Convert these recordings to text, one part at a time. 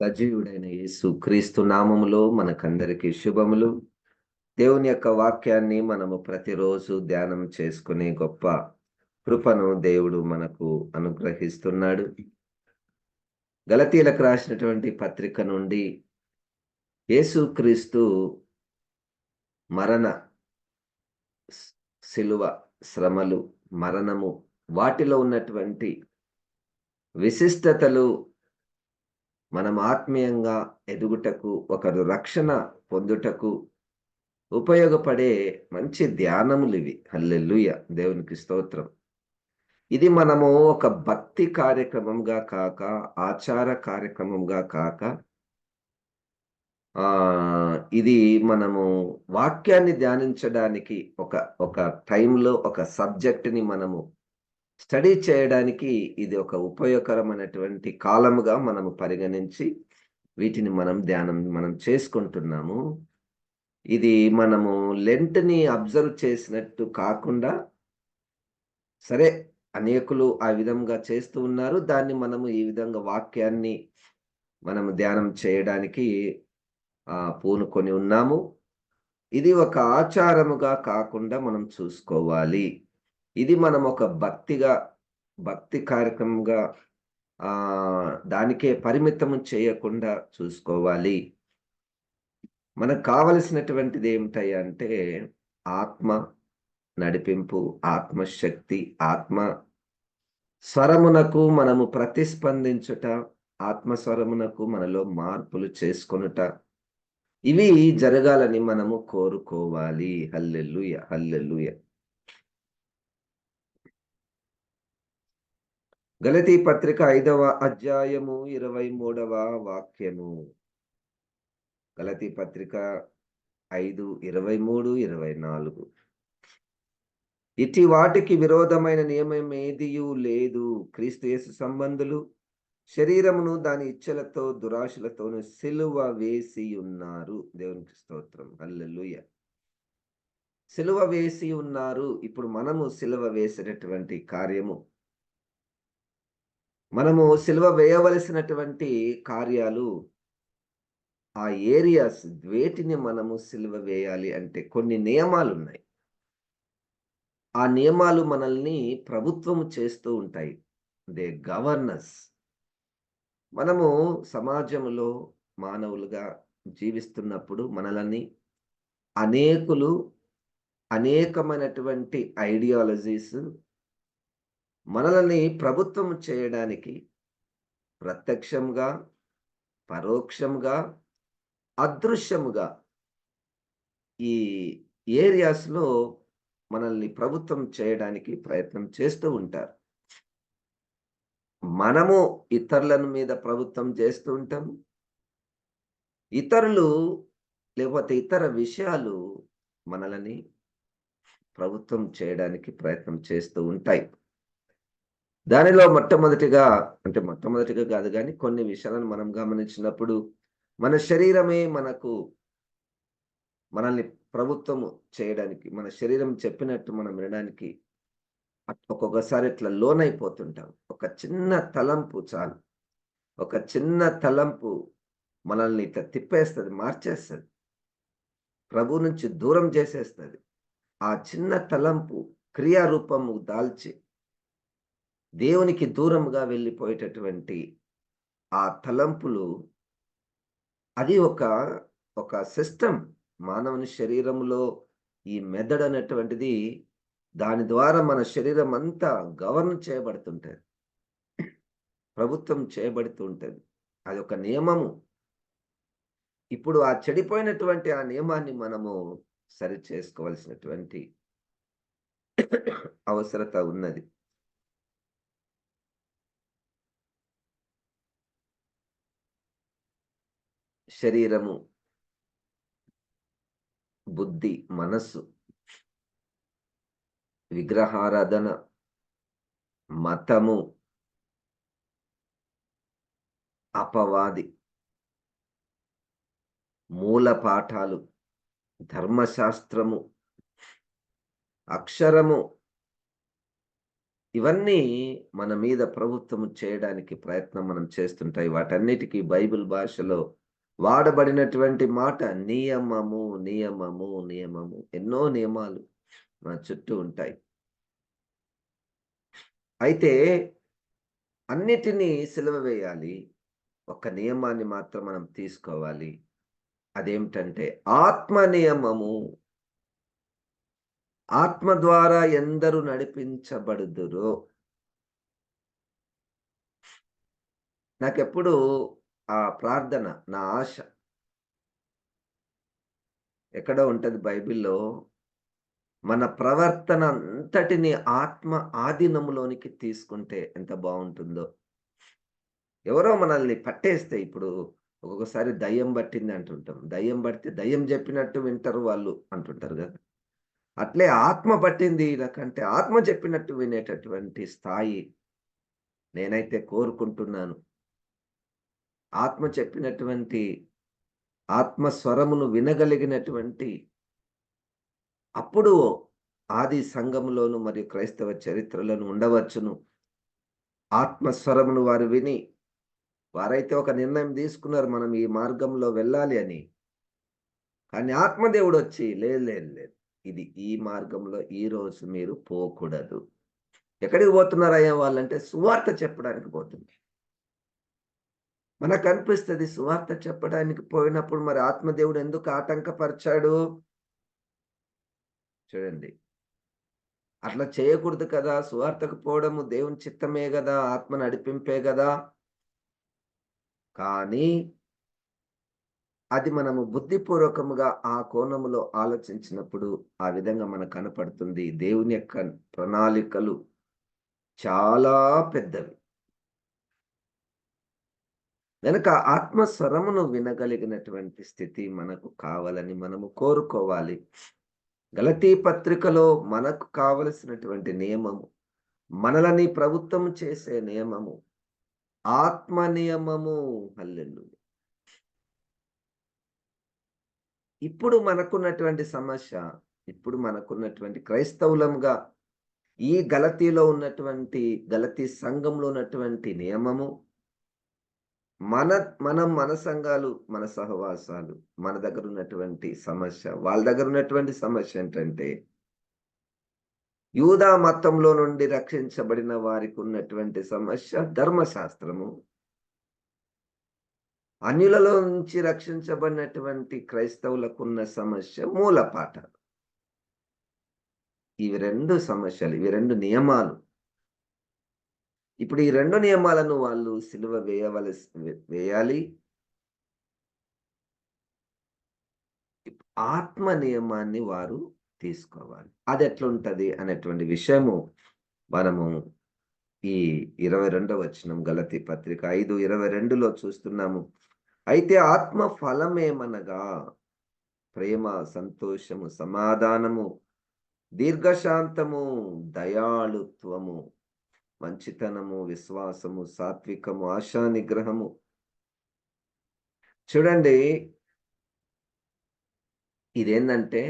సజీవుడైన యేసు క్రీస్తు నామములో మనకందరికీ శుభములు. దేవుని యొక్క వాక్యాన్ని మనము ప్రతిరోజు ధ్యానం చేసుకునే గొప్ప కృపను దేవుడు మనకు అనుగ్రహిస్తున్నాడు. గలతీలకు రాసినటువంటి పత్రిక నుండి యేసుక్రీస్తు మరణ శిలువ శ్రమలు మరణము వాటిలో ఉన్నటువంటి విశిష్టతలు మనం ఆత్మీయంగా ఎదుగుటకు ఒకరు రక్షణ పొందుటకు ఉపయోగపడే మంచి ధ్యానములు ఇవి. హల్లెల్లుయ దేవునికి స్తోత్రం. ఇది మనము ఒక భక్తి కార్యక్రమంగా కాక ఆచార కార్యక్రమంగా కాక ఇది మనము వాక్యాన్ని ధ్యానించడానికి ఒక ఒక టైంలో ఒక సబ్జెక్ట్ని మనము స్టడీ చేయడానికి ఇది ఒక ఉపయోగకరమైనటువంటి కాలముగా మనము పరిగణించి వీటిని మనం ధ్యానం మనం చేసుకుంటున్నాము. ఇది మనము లెంట్ని అబ్జర్వ్ చేసినట్టు కాకుండా సరే అనేకులు ఆ విధంగా చేస్తూ ఉన్నారు. దాన్ని మనము ఈ విధంగా వాక్యాన్ని మనము ధ్యానం చేయడానికి పూనుకొని ఉన్నాము. ఇది ఒక ఆచారముగా కాకుండా మనం చూసుకోవాలి. ఇది మనం ఒక భక్తిగా భక్తి కార్యక్రమంగా ఆ దానికే పరిమితం చేయకుండా చూసుకోవాలి. మనకు కావలసినటువంటిది ఏమిటాయి అంటే ఆత్మ నడిపింపు ఆత్మశక్తి ఆత్మ స్వరమునకు మనము ప్రతిస్పందించుట ఆత్మస్వరమునకు మనలో మార్పులు చేసుకొనుట. ఇవి జరగాలని మనము కోరుకోవాలి. హల్లెల్లుయ హల్లెల్లుయ గలతీ పత్రిక ఐదవ అధ్యాయము ఇరవై మూడవ వాక్యము. గలతీ పత్రిక ఐదు ఇరవై మూడు ఇరవై నాలుగు. ఇటు వాటికి విరోధమైన నియమం ఏదియూ లేదు. క్రీస్తు యేసు సంబంధులు శరీరమును దాని ఇచ్చలతో దురాశలతోను సిలువ వేసి ఉన్నారు. దేవునికి స్తోత్రం. అల్లెలుయ సిలువ వేసి ఉన్నారు. ఇప్పుడు మనము సిలువ వేసినటువంటి కార్యము. మనము సిలువ వేయవలసినటువంటి కార్యాలు ఆ ఏరియాస్ వేటిని మనము సిలువ వేయాలి అంటే కొన్ని నియమాలు ఉన్నాయి ఆ నియమాలు మనల్ని ప్రభుత్వము చేస్తూ ఉంటాయి. దే గవర్నర్స్ మనము సమాజంలో మానవులుగా జీవిస్తున్నప్పుడు మనల్ని అనేకులు అనేకమైనటువంటి ఐడియాలజీస్ మనల్ని ప్రభుత్వం చేయడానికి ప్రత్యక్షంగా పరోక్షంగా అదృశ్యముగా ఈ ఏరియాస్లో మనల్ని ప్రభుత్వం చేయడానికి ప్రయత్నం చేస్తూ ఉంటారు. మనము ఇతరులను మీద ప్రభుత్వం చేస్తూ ఉంటాం. ఇతరులు లేకపోతే ఇతర విషయాలు మనల్ని ప్రభుత్వం చేయడానికి ప్రయత్నం చేస్తూ ఉంటాయి. దానిలో మొట్టమొదటిగా అంటే మొట్టమొదటిగా కాదు కానీ కొన్ని విషయాలను మనం గమనించినప్పుడు మన శరీరమే మనకు మనల్ని ప్రభుత్వము చేయడానికి మన శరీరం చెప్పినట్టు మనం వినడానికి ఒక్కొక్కసారి ఇట్లా లోనైపోతుంటాం. ఒక చిన్న తలంపు చాలు. ఒక చిన్న తలంపు మనల్ని ఇట్లా తిప్పేస్తుంది మార్చేస్తుంది. ప్రభు నుంచి దూరం చేసేస్తుంది. ఆ చిన్న తలంపు క్రియారూపము దాల్చి దేవునికి దూరంగా వెళ్ళిపోయేటటువంటి ఆ తలంపులు అది ఒక ఒక సిస్టమ్ మానవుని శరీరంలో ఈ మెదడు అనేటువంటిది దాని ద్వారా మన శరీరం అంతా గవర్న్ చేయబడుతుంటుంది. ప్రభుత్వం చేయబడుతూ ఉంటుంది అది ఒక నియమము. ఇప్పుడు ఆ చెడిపోయినటువంటి ఆ నియమాన్ని మనము సరి చేసుకోవాల్సినటువంటి అవసరత ఉన్నది. శరీరము బుద్ధి మనస్సు విగ్రహారాధన మతము అపవాది మూల పాఠాలు ధర్మశాస్త్రము అక్షరము ఇవన్నీ మన మీద ప్రభుత్వం చేయడానికి ప్రయత్నం మనం చేస్తుంటాయి. వాటన్నిటికీ బైబిల్ భాషలో వాడబడినటువంటి మాట నియమము నియమము నియమము. ఎన్నో నియమాలు మన చుట్టూ ఉంటాయి. అయితే అన్నిటినీ సిలువ వేయాలి. ఒక నియమాన్ని మాత్రం మనం తీసుకోవాలి. అదేమిటంటే ఆత్మ నియమము. ఆత్మ ద్వారా ఎందరు నడిపించబడుదురో. నాకెప్పుడు ఆ ప్రార్థన నా ఆశ. ఎక్కడో ఉంటుంది బైబిల్లో మన ప్రవర్తన అంతటిని ఆత్మ ఆధీనంలోనికి తీసుకుంటే ఎంత బాగుంటుందో. ఎవరో మనల్ని పట్టేస్తే ఇప్పుడు ఒక్కొక్కసారి దయ్యం పట్టింది అంటుంటాం. దయ్యం పడితే దయ్యం చెప్పినట్టు వింటారు వాళ్ళు అంటుంటారు కదా. అట్లే ఆత్మ పట్టింది నాకంటే ఆత్మ చెప్పినట్టు వినేటటువంటి స్థాయి నేనైతే కోరుకుంటున్నాను. ఆత్మ చెప్పినటువంటి ఆత్మ స్వరమును వినగలిగినటువంటి అప్పుడు ఆది సంఘములోను మరియు క్రైస్తవ చరిత్రలను ఉండవచ్చును. ఆత్మస్వరమును వారు విని వారైతే ఒక నిర్ణయం తీసుకున్నారు మనం ఈ మార్గంలో వెళ్ళాలి అని. కానీ ఆత్మదేవుడు వచ్చి లేదు లేదు లేదు ఇది ఈ మార్గంలో ఈ రోజు మీరు పోకూడదు. ఎక్కడికి పోతున్నారయ్యా వాళ్ళంటే సువార్త చెప్పడానికి పోతుంది మనకు అనిపిస్తుంది సువార్త చెప్పడానికి పోయినప్పుడు మరి ఆత్మదేవుడు ఎందుకు ఆటంకపరిచాడు? చూడండి. అట్లా చేయకూడదు కదా. సువార్తకు పోవడము దేవుని చిత్తమే కదా. ఆత్మ నడిపింపే కదా. కానీ అది మనము బుద్ధిపూర్వకముగా ఆ కోణములో ఆలోచించినప్పుడు ఆ విధంగా మనకు కనపడుతుంది. దేవుని యొక్క ప్రణాళికలు చాలా పెద్దవి. కనుక ఆత్మస్వరమును వినగలిగినటువంటి స్థితి మనకు కావాలని మనము కోరుకోవాలి. గలతీ పత్రికలో మనకు కావలసినటువంటి నియమము మనలని ప్రభుత్వం చేసే నియమము ఆత్మ నియమము. హల్లెల్లు ఇప్పుడు మనకున్నటువంటి సమస్య ఇప్పుడు మనకున్నటువంటి క్రైస్తవులంగా ఈ గలతీలో ఉన్నటువంటి గలతీ సంఘంలో ఉన్నటువంటి నియమము మన మనం మన సంఘాలు మన సహవాసాలు మన దగ్గర ఉన్నటువంటి సమస్య వాళ్ళ దగ్గర ఉన్నటువంటి సమస్య ఏంటంటే యూదా మతంలో నుండి రక్షించబడిన వారికి ఉన్నటువంటి సమస్య ధర్మశాస్త్రము. అన్యులలో నుంచి రక్షించబడినటువంటి క్రైస్తవులకు ఉన్న సమస్య మూల పాఠాలు ఇవి రెండు సమస్యలు ఇవి రెండు నియమాలు. ఇప్పుడు ఈ రెండు నియమాలను వాళ్ళు సిలువ వేయవలసి వేయాలి. ఆత్మ నియమాన్ని వారు తీసుకోవాలి. అది ఎట్లుంటది అనేటువంటి విషయము మనము ఈ ఇరవై రెండవ వచనం గలతి పత్రిక ఐదు ఇరవై రెండులో చూస్తున్నాము. అయితే ఆత్మ ఫలమేమనగా? ప్రేమ సంతోషము సమాధానము దీర్ఘశాంతము దయాళుత్వము మంచితనము విశ్వాసము సాత్వికము ఆశా నిగ్రహము చూడండి ఇదేంటంటే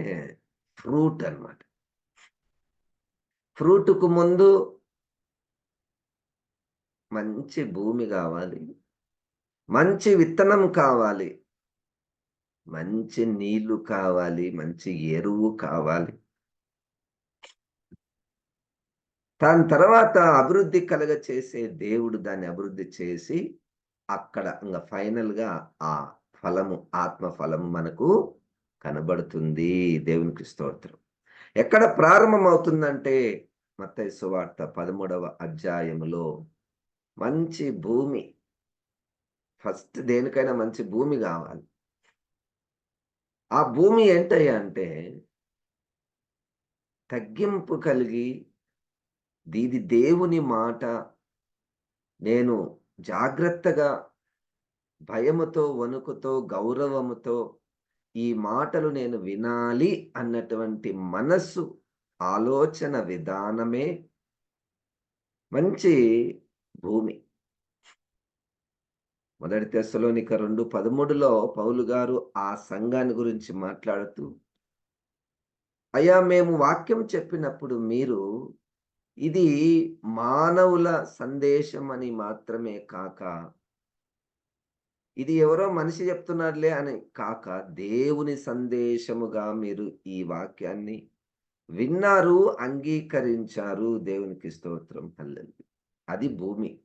ఫ్రూట్ అనమాట ఫ్రూట్కు ముందు మంచి భూమి కావాలి మంచి విత్తనం కావాలి మంచి నీళ్ళు కావాలి మంచి ఎరువు కావాలి. దాని తర్వాత అభివృద్ధి కలగ చేసే దేవుడు దాన్ని అభివృద్ధి చేసి అక్కడ ఇంకా ఫైనల్గా ఆ ఫలము ఆత్మ ఫలము మనకు కనబడుతుంది. దేవునికి స్తోత్రం ఎక్కడ ప్రారంభం అవుతుందంటే సువార్త పదమూడవ అధ్యాయములో మంచి భూమి ఫస్ట్ దేనికైనా మంచి భూమి కావాలి. ఆ భూమి ఏంటయ్యా అంటే తగ్గింపు కలిగి దీది దేవుని మాట నేను జాగ్రత్తగా భయముతో వణుకుతో గౌరవముతో ఈ మాటలు నేను వినాలి అన్నటువంటి మనస్సు ఆలోచన విధానమే మంచి భూమి. మొదటి తెస్సలోనిక రెండు పదమూడులో పౌలు గారు ఆ సంఘాన్ని గురించి మాట్లాడుతూ అయ్యా మేము వాక్యం చెప్పినప్పుడు మీరు ఇది మానవుల సందేశం అని మాత్రమే కాక ఇది ఎవరో మనిషి చెప్తున్నారులే అని కాక దేవుని సందేశముగా మీరు ఈ వాక్యాన్ని విన్నారు అంగీకరించారు. దేవునికి స్తోత్రం. హల్లెలు అది భూమి.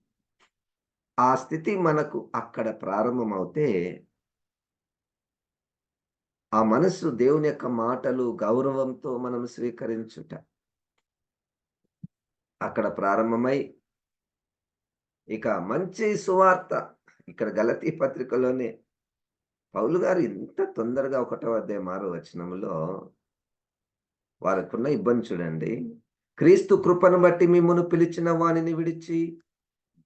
ఆ స్థితి మనకు అక్కడ ప్రారంభమవుతే ఆ మనస్సు దేవుని యొక్క మాటలు గౌరవంతో మనం స్వీకరించుట అక్కడ ప్రారంభమై ఇక మంచి సువార్త ఇక్కడ గలతీ పత్రికలోనే పౌలు గారు ఇంత తొందరగా ఒకటో అధ్యాయం ఆరో వచనంలో వారికున్న ఇబ్బంది చూడండి. క్రీస్తు కృపను బట్టి మిమ్మను పిలిచిన వాణిని విడిచి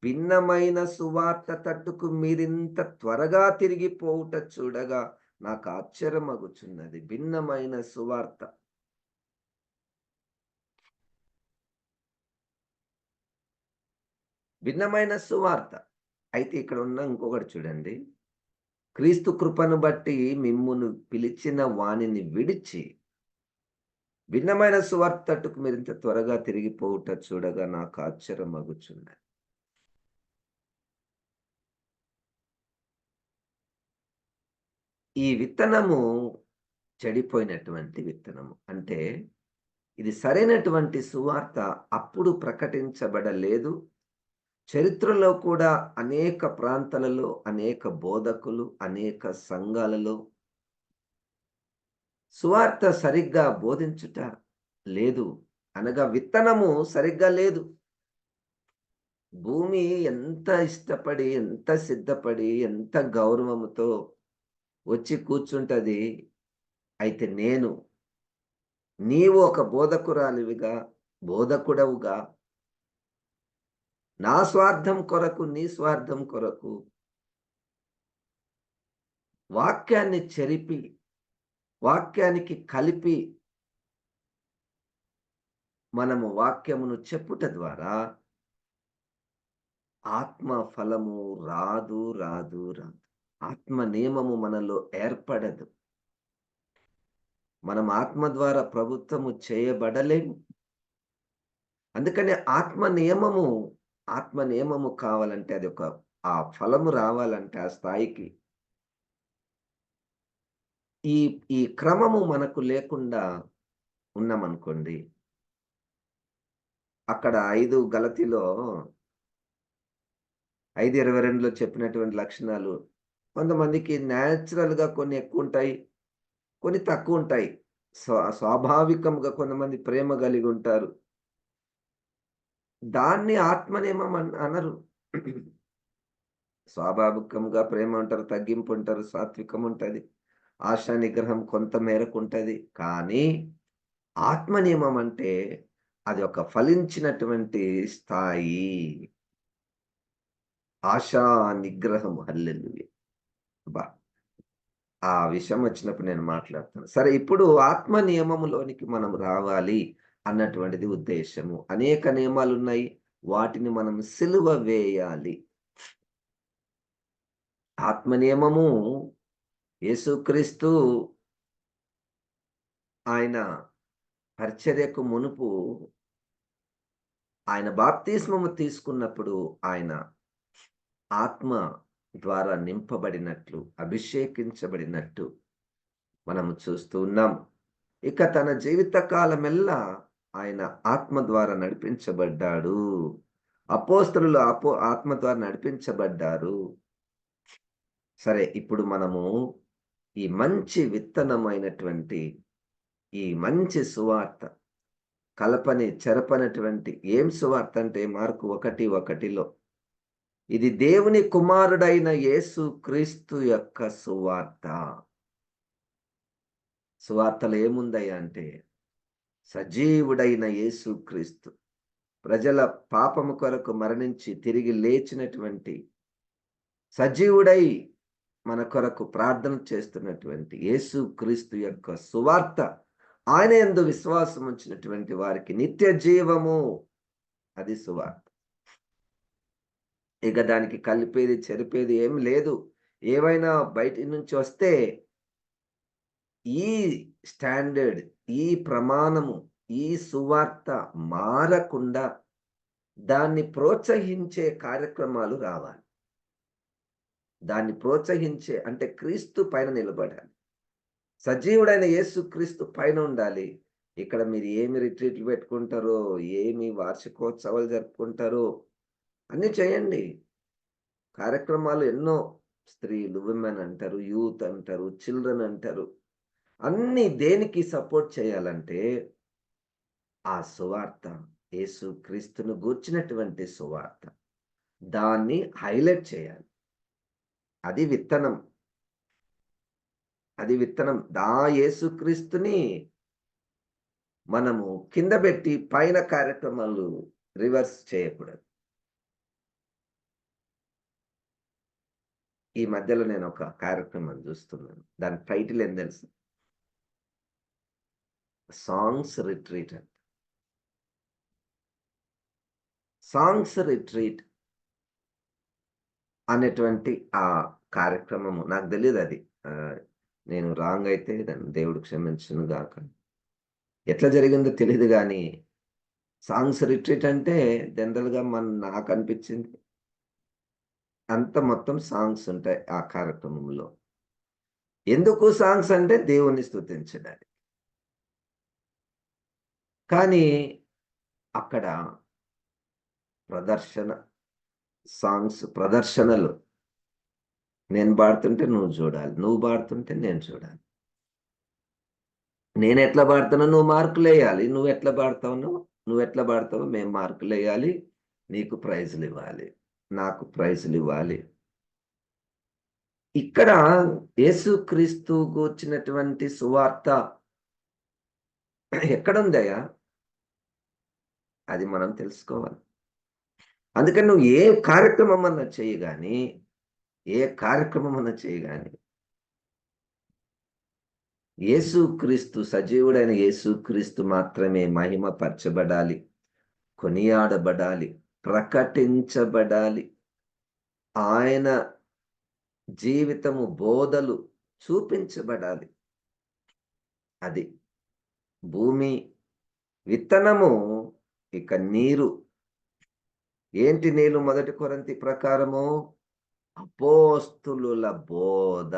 భిన్నమైన సువార్త తట్టుకు మీరింత త్వరగా తిరిగిపోవుట చూడగా నాకు ఆశ్చర్యమగుచున్నది. భిన్నమైన సువార్త. భిన్నమైన సువార్త. అయితే ఇక్కడ ఉన్న ఇంకొకటి చూడండి. క్రీస్తు కృపను బట్టి మిమ్మును పిలిచిన వాణిని విడిచి భిన్నమైన సువార్తట్టుకు మీరు ఇంత త్వరగా తిరిగిపోవుట చూడగా నాకు ఆశ్చర్యం అగుచున్నది ఈ విత్తనము చెడిపోయినటువంటి విత్తనము. అంటే ఇది సరైనటువంటి సువార్త అప్పుడు ప్రకటించబడలేదు. చరిత్రలో కూడా అనేక ప్రాంతాలలో అనేక బోధకులు అనేక సంఘాలలో సువార్త సరిగ్గా బోధించుట లేదు. అనగా విత్తనము సరిగ్గా లేదు. భూమి ఎంత ఇష్టపడి ఎంత సిద్ధపడి ఎంత గౌరవముతో వచ్చి కూర్చుంటది? అయితే నేను నీవు ఒక బోధకురాలివిగా బోధకుడవుగా నా స్వార్థం కొరకు నీ స్వార్థం కొరకు వాక్యాన్ని చెరిపి వాక్యానికి కలిపి మనము వాక్యమును చెప్పుట ద్వారా ఆత్మ ఫలము రాదు రాదు రాదు. ఆత్మ నియమము మనలో ఏర్పడదు. మనం ఆత్మ ద్వారా ప్రభుత్వము చేయబడలేము. అందుకని ఆత్మ నియమము ఆత్మ నియమము కావాలంటే అది ఒక ఆ ఫలము రావాలంటే ఆ స్థాయికి. ఈ ఈ క్రమము మనకు లేకుండా ఉన్నామనుకోండి అక్కడ ఐదు గలతిలో ఐదు ఇరవై రెండులో చెప్పినటువంటి లక్షణాలు కొంతమందికి న్యాచురల్గా కొన్ని ఎక్కువ ఉంటాయి కొన్ని తక్కువ ఉంటాయి స్వాభావికంగా కొంతమంది ప్రేమ కలిగి ఉంటారు. దాన్ని ఆత్మనేమం అనరు. స్వాభావికంగా ప్రేమ ఉంటారు తగ్గింపు ఉంటారు సాత్వికం ఉంటుంది ఆశా నిగ్రహం కొంత మేరకు ఉంటుంది కానీ ఆత్మనియమం అంటే అది ఒక ఫలించినటువంటి స్థాయి. ఆశా నిగ్రహం హల్లెలు బా ఆ విషయం వచ్చినప్పుడు నేను మాట్లాడుతాను. సరే ఇప్పుడు ఆత్మ నియమములోనికి మనం రావాలి. అన్నటువంటిది ఉద్దేశము. అనేక నియమాలు ఉన్నాయి వాటిని మనం సిలువ వేయాలి. ఆత్మ నియమము యేసుక్రీస్తు ఆయన పరిచర్యకు మునుపు ఆయన బాప్తిస్మము తీసుకున్నప్పుడు ఆయన ఆత్మ ద్వారా నింపబడినట్లు అభిషేకించబడినట్టు మనము చూస్తూ ఉన్నాం. ఇక తన జీవితకాలమెల్లా ఆయన ఆత్మ ద్వారా నడిపించబడ్డాడు. అపోస్తలు అపో ఆత్మ ద్వారా నడిపించబడ్డారు. సరే ఇప్పుడు మనము ఈ మంచి విత్తనమైనటువంటి ఈ మంచి సువార్త కలపని చెరపనటువంటి ఏం సువార్త అంటే మార్కు ఒకటి ఒకటిలో ఇది దేవుని కుమారుడైన యేసు క్రీస్తు యొక్క సువార్త. సువార్తలు ఏముందయ్యా అంటే సజీవుడైన యేసుక్రీస్తు ప్రజల పాపము కొరకు మరణించి తిరిగి లేచినటువంటి సజీవుడై మన కొరకు ప్రార్థన చేస్తున్నటువంటి యేసు క్రీస్తు యొక్క సువార్త ఆయన ఎందు విశ్వాసం ఉంచినటువంటి వారికి నిత్య జీవము. అది సువార్త. ఇక దానికి కలిపేది చెరిపేది ఏం లేదు. ఏవైనా బయటి నుంచి వస్తే ఈ స్టాండర్డ్ ఈ ప్రమాణము ఈ సువార్త మారకుండా దాన్ని ప్రోత్సహించే కార్యక్రమాలు రావాలి. దాన్ని ప్రోత్సహించే అంటే క్రీస్తు పైన నిలబడాలి. సజీవుడైన యేసు క్రీస్తు పైన ఉండాలి. ఇక్కడ మీరు ఏమి రిట్రీట్లు పెట్టుకుంటారో ఏమి వార్షికోత్సవాలు జరుపుకుంటారో అన్నీ చేయండి. కార్యక్రమాలు ఎన్నో స్త్రీలు విమెన్ అంటారు యూత్ అంటారు చిల్డ్రన్ అంటారు. అన్ని దేనికి సపోర్ట్ చేయాలంటే ఆ సువార్త యేసు క్రీస్తును గూర్చినటువంటి సువార్త. దాన్ని హైలైట్ చేయాలి. అది విత్తనం. అది విత్తనం. దా యేసుక్రీస్తుని మనము కింద పెట్టి పైన కార్యక్రమాలు రివర్స్ చేయకూడదు. ఈ మధ్యలో నేను ఒక కార్యక్రమం చూస్తున్నాను. దాని టైటిల్ ఏం తెలుసు? సాంగ్స్ రిట్రీట్ అంట. సాంగ్స్ రిట్రీట్ అనేటువంటి ఆ కార్యక్రమము. నాకు తెలియదు అది. నేను రాంగ్ అయితే దాన్ని దేవుడు క్షమించను గాక. ఎట్లా జరిగిందో తెలియదు కానీ సాంగ్స్ రిట్రీట్ అంటే జనరల్గా మన నాకు అనిపించింది అంత మొత్తం సాంగ్స్ ఉంటాయి ఆ కార్యక్రమంలో. ఎందుకు సాంగ్స్ అంటే దేవుణ్ణి స్థుతించడానికి కానీ అక్కడ ప్రదర్శన సాంగ్స్ ప్రదర్శనలు నేను పాడుతుంటే నువ్వు చూడాలి నువ్వు పాడుతుంటే నేను చూడాలి. నేను ఎట్లా పాడుతున్నా నువ్వు మార్కులు వేయాలి నువ్వు ఎట్లా పాడతావు నువ్వు ఎట్లా పాడతావో మేము మార్కులు వేయాలి నీకు ప్రైజులు ఇవ్వాలి నాకు ప్రైజులు ఇవ్వాలి. ఇక్కడ యేసుక్రీస్తు వచ్చినటువంటి సువార్త ఎక్కడుందయ్యా అది మనం తెలుసుకోవాలి. అందుకని నువ్వు ఏ కార్యక్రమం అన్నా చేయగాని ఏ కార్యక్రమం అన్నా చేయగాని యేసుక్రీస్తు సజీవుడైన యేసుక్రీస్తు మాత్రమే మహిమపరచబడాలి కొనియాడబడాలి ప్రకటించబడాలి. ఆయన జీవితము బోధలు చూపించబడాలి. అది భూమి విత్తనము ఇక నీరు. ఏంటి నీళ్ళు మొదటి కొరంతి ప్రకారము? అపోస్తుల బోధ.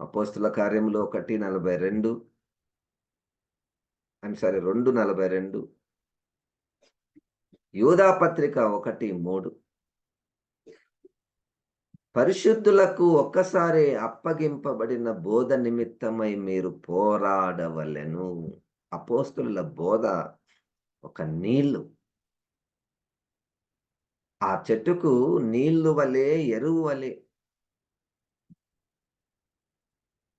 అపోస్తుల కార్యములో ఒకటి నలభై రెండు. అని సరే రెండు నలభై రెండు. యూదా పత్రిక ఒకటి మూడు. పరిశుద్ధులకు ఒక్కసారి అప్పగింపబడిన బోధ నిమిత్తమై మీరు పోరాడవలెను. అపోస్తుల బోధ. ఒక నీళ్ళు. ఆ చెట్టుకు నీళ్ళు వలె ఎరువు వలె.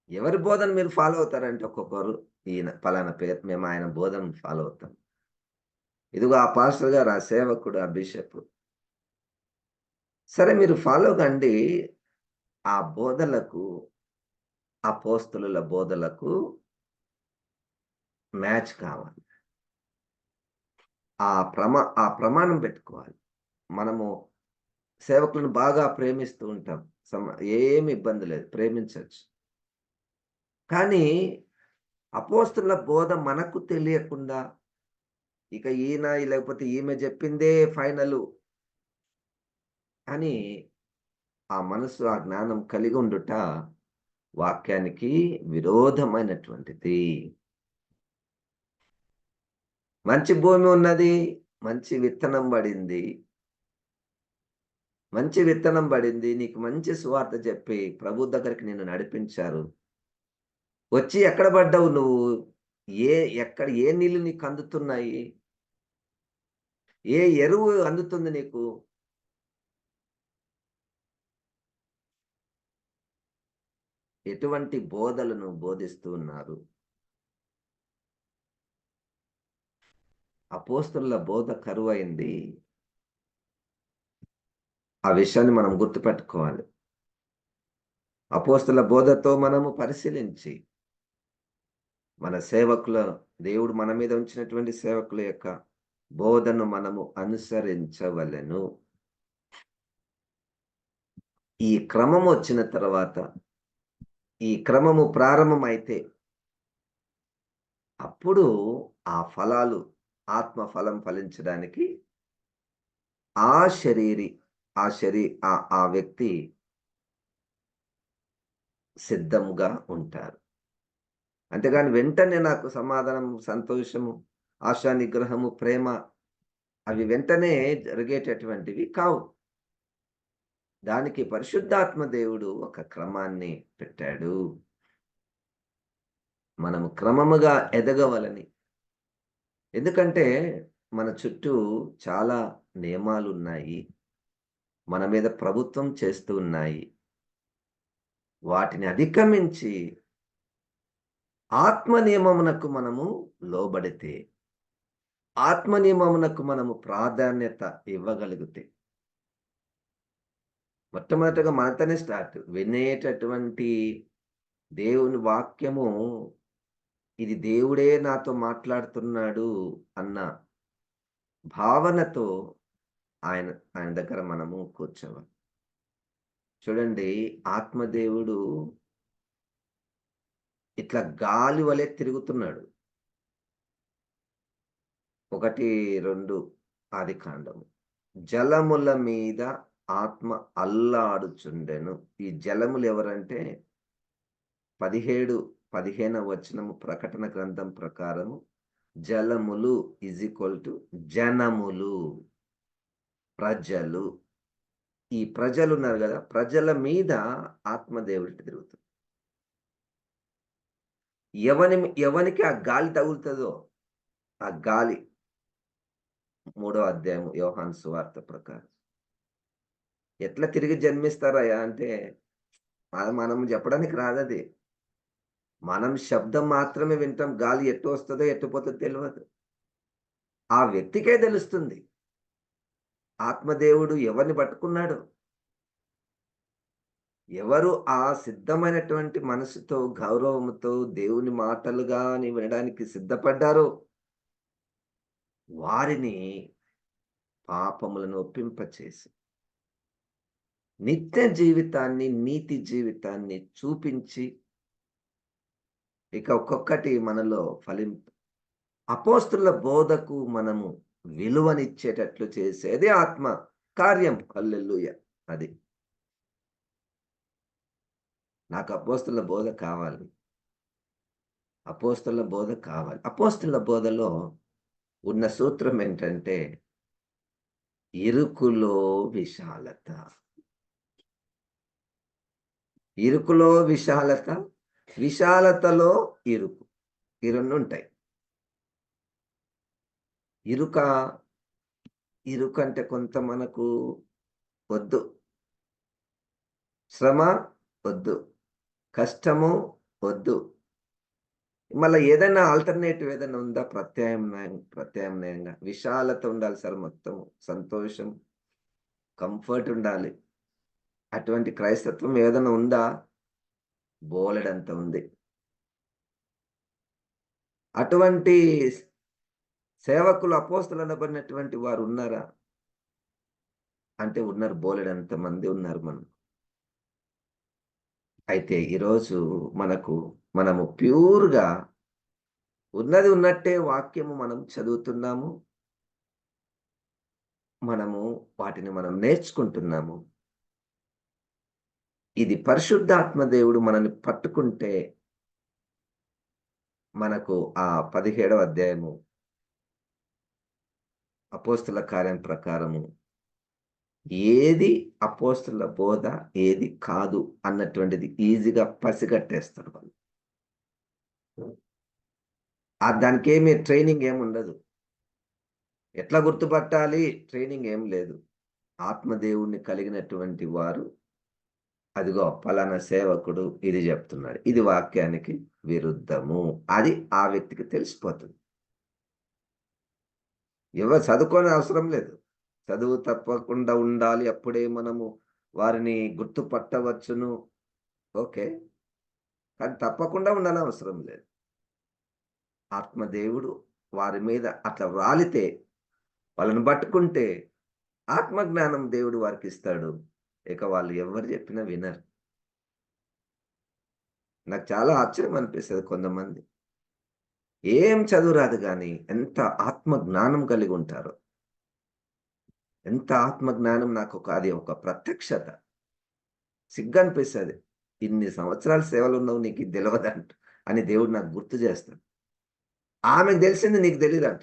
ఎవరి బోధన మీరు ఫాలో అవుతారంటే ఒక్కొక్కరు. ఈయన పలానా పేరు మేము ఆయన బోధన ఫాలో అవుతాం. ఇదిగో ఆ పాస్టర్ గారు ఆ సేవకుడు ఆ బిషప్. సరే మీరు ఫాలో కండి. ఆ బోధలకు ఆ పోస్తుల బోధలకు మ్యాచ్ కావాలి. ఆ ప్రమా ఆ ప్రమాణం పెట్టుకోవాలి. మనము సేవకులను బాగా ప్రేమిస్తూ ఉంటాం. సమ ఏమి ఇబ్బంది లేదు. ప్రేమించవచ్చు కానీ అపోస్తుల బోధ మనకు తెలియకుండా ఇక ఈయన లేకపోతే ఈమె చెప్పిందే ఫైనల్ అని ఆ మనసు ఆ జ్ఞానం కలిగి ఉండుట వాక్యానికి విరోధమైనటువంటిది. మంచి భూమి ఉన్నది మంచి విత్తనం పడింది. మంచి విత్తనం పడింది నీకు మంచి సువార్త చెప్పి ప్రభు దగ్గరికి నిన్ను నడిపించారు. వచ్చి ఎక్కడ పడ్డావు నువ్వు? ఏ ఎక్కడ ఏ నీళ్ళు నీకు అందుతున్నాయి? ఏ ఎరువు అందుతుంది నీకు? ఎటువంటి బోధలను బోధిస్తూ ఉన్నారు? అపోస్తుల బోధ కరువైంది. ఆ విషయాన్ని మనం గుర్తుపెట్టుకోవాలి. అపోస్తుల బోధతో మనము పరిశీలించి మన సేవకుల దేవుడు మన మీద ఉంచినటువంటి సేవకుల యొక్క బోధను మనము అనుసరించవలను. ఈ క్రమం వచ్చిన తర్వాత ఈ క్రమము ప్రారంభమైతే అప్పుడు ఆ ఫలాలు ఆత్మ ఫలం ఫలించడానికి ఆ శరీరి ఆ శరీ ఆ ఆ వ్యక్తి సిద్ధంగా ఉంటారు. అంతేగాని వెంటనే నాకు సమాధానం సంతోషము ఆశా నిగ్రహము ప్రేమ అవి వెంటనే జరిగేటటువంటివి కావు. దానికి పరిశుద్ధాత్మ దేవుడు ఒక క్రమాన్ని పెట్టాడు. మనము క్రమముగా ఎదగవలని ఎందుకంటే మన చుట్టూ చాలా నియమాలు ఉన్నాయి మన మీద ప్రభుత్వం చేస్తూ ఉన్నాయి. వాటిని అధిగమించి ఆత్మ నియమమునకు మనము లోబడితే ఆత్మ నియమమునకు మనము ప్రాధాన్యత ఇవ్వగలిగితే. మొట్టమొదటగా మనతోనే స్టార్ట్. వినేటటువంటి దేవుని వాక్యము ఇది దేవుడే నాతో మాట్లాడుతున్నాడు అన్న భావనతో ఆయన ఆయన దగ్గర మనము కూర్చోవాలి. చూడండి ఆత్మదేవుడు ఇట్లా గాలి వలె తిరుగుతున్నాడు. ఒకటి రెండు ఆది కాండము. జలముల మీద ఆత్మ అల్లాడుచుండెను. ఈ జలములు ఎవరంటే? పదిహేడు పదిహేన వచనము ప్రకటన గ్రంథం ప్రకారము జలములు ఈజ్ ఈక్వల్ టు జనములు ప్రజలు. ఈ ప్రజలు ఉన్నారు కదా ప్రజల మీద ఆత్మదేవుడు తిరుగుతుంది ఎవని ఎవనికి ఆ గాలి తగులుతుందో ఆ గాలి. మూడో అధ్యాయం యోహాన్ సువార్త ప్రకారం. ఎట్లా తిరిగి జన్మిస్తారయ్యా అంటే మనం చెప్పడానికి రాదది. మనం శబ్దం మాత్రమే వింటాం గాలి ఎట్టు వస్తుందో ఎట్టు పోతుందో తెలియదు ఆ వ్యక్తికే తెలుస్తుంది. ఆత్మదేవుడు ఎవరిని పట్టుకున్నాడు? ఎవరు ఆ సిద్ధమైనటువంటి మనసుతో గౌరవంతో దేవుని మాటలుగా వినడానికి సిద్ధపడ్డారో? వారిని పాపములను ఒప్పింపచేసి నిత్య జీవితాన్ని నీతి జీవితాన్ని చూపించి ఇక ఒక్కొక్కటి మనలో ఫలింపు అపోస్తుల బోధకు మనము విలువనిచ్చేటట్లు చేసేది ఆత్మ కార్యం. అల్లెల్లుయ అది. నాకు అపోస్తుల బోధ కావాలి. అపోస్తుల బోధ కావాలి. అపోస్తుల బోధలో ఉన్న సూత్రం ఏంటంటే ఇరుకులో విశాలత. ఇరుకులో విశాలత విశాలతలో ఇరుకు ఈ రెండు ఉంటాయి. ఇరుక ఇరుక అంటే కొంత మనకు వద్దు. శ్రమ వద్దు. కష్టము వద్దు. మళ్ళీ ఏదైనా ఆల్టర్నేటివ్ ఏదైనా ఉందా? ప్రత్యామ్నాయం ప్రత్యామ్నాయంగా విశాలత ఉండాలి సార్ మొత్తం. సంతోషం కంఫర్ట్ ఉండాలి. అటువంటి క్రైస్తత్వం ఏదైనా ఉందా? బోలెడంత ఉంది. అటువంటి సేవకులు అపోస్తులు అనబడినటువంటి వారు ఉన్నారా? అంటే ఉన్నారు బోలెడంత మంది ఉన్నారు మనం. అయితే ఈరోజు మనకు మనము ప్యూర్గా ఉన్నది ఉన్నట్టే వాక్యము మనం చదువుతున్నాము. మనము వాటిని మనం నేర్చుకుంటున్నాము. ఇది పరిశుద్ధాత్మ దేవుడు మనల్ని పట్టుకుంటే మనకు ఆ పదిహేడవ అధ్యాయము అపోస్తుల కార్యం ప్రకారము ఏది అపోస్తుల బోధ ఏది కాదు అన్నటువంటిది ఈజీగా పసిగట్టేస్తారు వాళ్ళు. దానికి ఏమి ట్రైనింగ్ ఏమి ఉండదు. ఎట్లా గుర్తుపట్టాలి? ట్రైనింగ్ ఏం లేదు. ఆత్మదేవుణ్ణి కలిగినటువంటి వారు అదిగో ఫలానా సేవకుడు ఇది చెప్తున్నాడు. ఇది వాక్యానికి విరుద్ధము. అది ఆ వ్యక్తికి తెలిసిపోతుంది. ఎవరు చదువుకోని అవసరం లేదు. చదువు తప్పకుండా ఉండాలి. అప్పుడే మనము వారిని గుర్తుపట్టవచ్చును. ఓకే. కానీ తప్పకుండా ఉండాలని అవసరం లేదు. ఆత్మదేవుడు వారి మీద అట్లా రాలితే వాళ్ళని పట్టుకుంటే ఆత్మజ్ఞానం దేవుడు వారికి ఇస్తాడు. ఇక వాళ్ళు ఎవరు చెప్పినా వినరు. నాకు చాలా ఆశ్చర్యం అనిపిస్తుంది కొంతమంది. ఏం చదువు రాదు కానీ ఎంత ఆత్మ జ్ఞానం కలిగి ఉంటారో. ఎంత ఆత్మ జ్ఞానం నాకు ఒక అది ఒక ప్రత్యక్షత. సిగ్గు అనిపిస్తుంది ఇన్ని సంవత్సరాల సేవలు ఉన్నావు నీకు తెలియదంట అని దేవుడు నాకు గుర్తు చేస్తాడు. ఆమెకు తెలిసింది నీకు తెలియదంట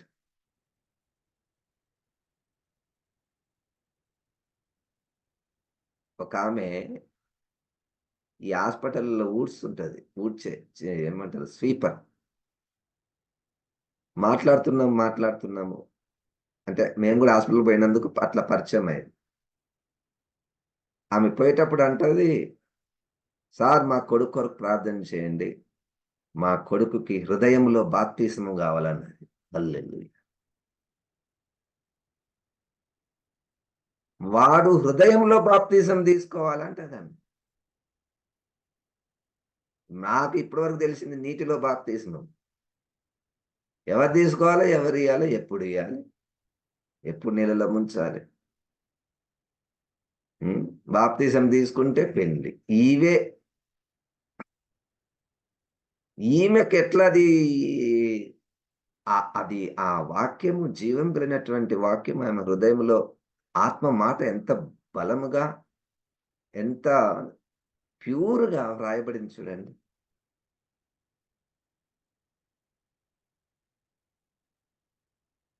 ఒక ఆమె ఈ హాస్పిటల్లో ఊడ్చుంటుంది ఊడ్చే ఏమంటారు స్వీపర్. మాట్లాడుతున్నాము మాట్లాడుతున్నాము. అంటే మేము కూడా హాస్పిటల్ పోయినందుకు అట్లా పరిచయం అయింది. ఆమె పోయేటప్పుడు అంటది సార్ మా కొడుకు కొరకు ప్రార్థన చేయండి. మా కొడుకుకి హృదయంలో బాప్తీసము కావాలన్నది. అల్లెల్లు వాడు హృదయంలో బాప్తీసం దాన్ని నాకు ఇప్పటివరకు తెలిసింది నీటిలో బాప్తీసం ఎవరు తీసుకోవాలి ఎవరు ఇవ్వాలి ఎప్పుడు ఇవ్వాలి ఎప్పుడు నీళ్ళలో ముంచాలి. బాప్తీసం తీసుకుంటే పెళ్ళి ఈవే ఈమెకి ఎట్లాది? అది ఆ వాక్యము జీవం కలిగినటువంటి వాక్యం ఆమె హృదయంలో ఆత్మ మాట ఎంత బలముగా ఎంత ప్యూర్గా వ్రాయబడింది చూడండి.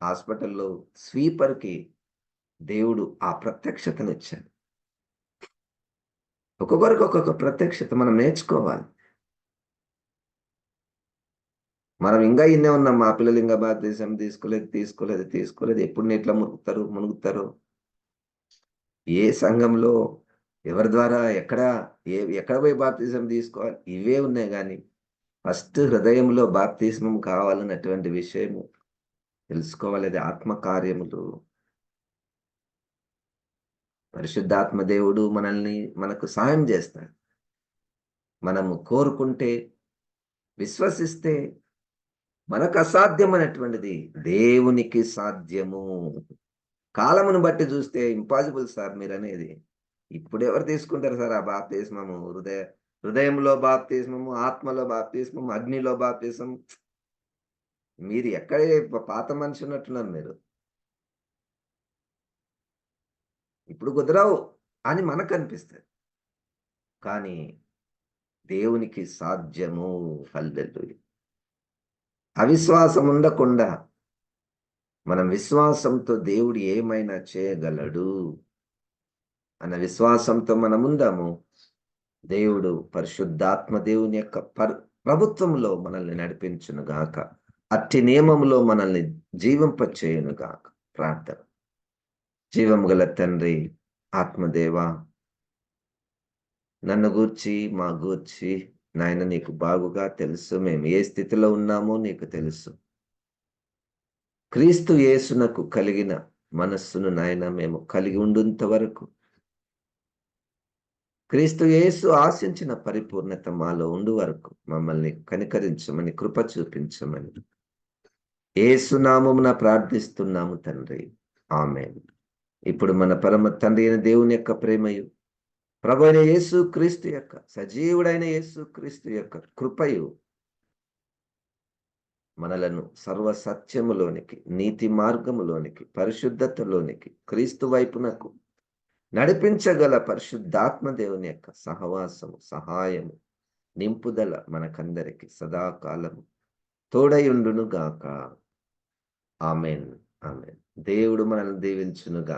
హాస్పిటల్లో స్వీపర్కి దేవుడు ఆ ప్రత్యక్షతను ఇచ్చాడు. ఒక్కొక్కరికి ఒక్కొక్క ప్రత్యక్షత మనం నేర్చుకోవాలి. మనం ఇంకా ఇన్నే ఉన్నాం మా పిల్లలు ఇంకా భారతదేశం తీసుకోలేదు తీసుకోలేదు తీసుకోలేదు. ఎప్పుడు ఎట్లా మునుగుతారు మునుగుతారు. ఏ సంఘంలో ఎవరి ద్వారా ఎక్కడ ఏ ఎక్కడ పోయి బాప్తిజం తీసుకోవాలి ఇవే ఉన్నాయి కానీ ఫస్ట్ హృదయంలో బాప్తిజం కావాలన్నటువంటి విషయము తెలుసుకోవాలి అది ఆత్మకార్యములు పరిశుద్ధాత్మ దేవుడు మనల్ని మనకు సహాయం చేస్తాడు. మనము కోరుకుంటే విశ్వసిస్తే మనకు అసాధ్యమైనటువంటిది దేవునికి సాధ్యము. కాలమును బట్టి చూస్తే ఇంపాసిబుల్ సార్ మీరు అనేది ఇప్పుడు ఎవరు తీసుకుంటారు సార్ ఆ బాప్తిస్మము హృదయ హృదయంలో బాప్తిస్మము ఆత్మలో బాప్తిస్మము అగ్నిలో బాప్తిస్మం మీరు ఎక్కడే పాత మనిషి ఉన్నట్టున్నారు మీరు. ఇప్పుడు కుదరవు అని మనకు అనిపిస్తుంది కానీ దేవునికి సాధ్యము. హల్లెల్లు అవిశ్వాసం ఉండకుండా మనం విశ్వాసంతో దేవుడు ఏమైనా చేయగలడు? అన్న విశ్వాసంతో మనం ఉందాము. దేవుడు పరిశుద్ధాత్మ దేవుని యొక్క పర్ ప్రభుత్వంలో మనల్ని నడిపించును గాక. అట్టి నియమంలో మనల్ని జీవింపచేయును గాక. ప్రార్థన. జీవము గల తండ్రి ఆత్మదేవ నన్ను గూర్చి మా గూర్చి నాయన నీకు బాగుగా తెలుసు. మేము ఏ స్థితిలో ఉన్నామో నీకు తెలుసు. క్రీస్తు యేసునకు కలిగిన మనస్సును నాయన మేము కలిగి ఉండుంత వరకు. క్రీస్తు యేసు ఆశించిన పరిపూర్ణత మాలో ఉండు వరకు మమ్మల్ని కనికరించమని కృప చూపించమని. ఏసునామమున ప్రార్థిస్తున్నాము తండ్రి. ఆమె ఇప్పుడు మన పరమ తండ్రి అయిన దేవుని యొక్క ప్రేమయు ప్రభు అయిన యేసు క్రీస్తు యొక్క సజీవుడైన యేసు క్రీస్తు యొక్క కృపయు మనలను సర్వ సత్యములోనికి నీతి మార్గములోనికి పరిశుద్ధతలోనికి క్రీస్తు వైపునకు నడిపించగల పరిశుద్ధాత్మ దేవుని యొక్క సహవాసము సహాయము నింపుదల మనకందరికి సదాకాలము తోడయుండును గాక ఆమెన్. ఆమెన్. దేవుడు మనల్ని దీవించునుగా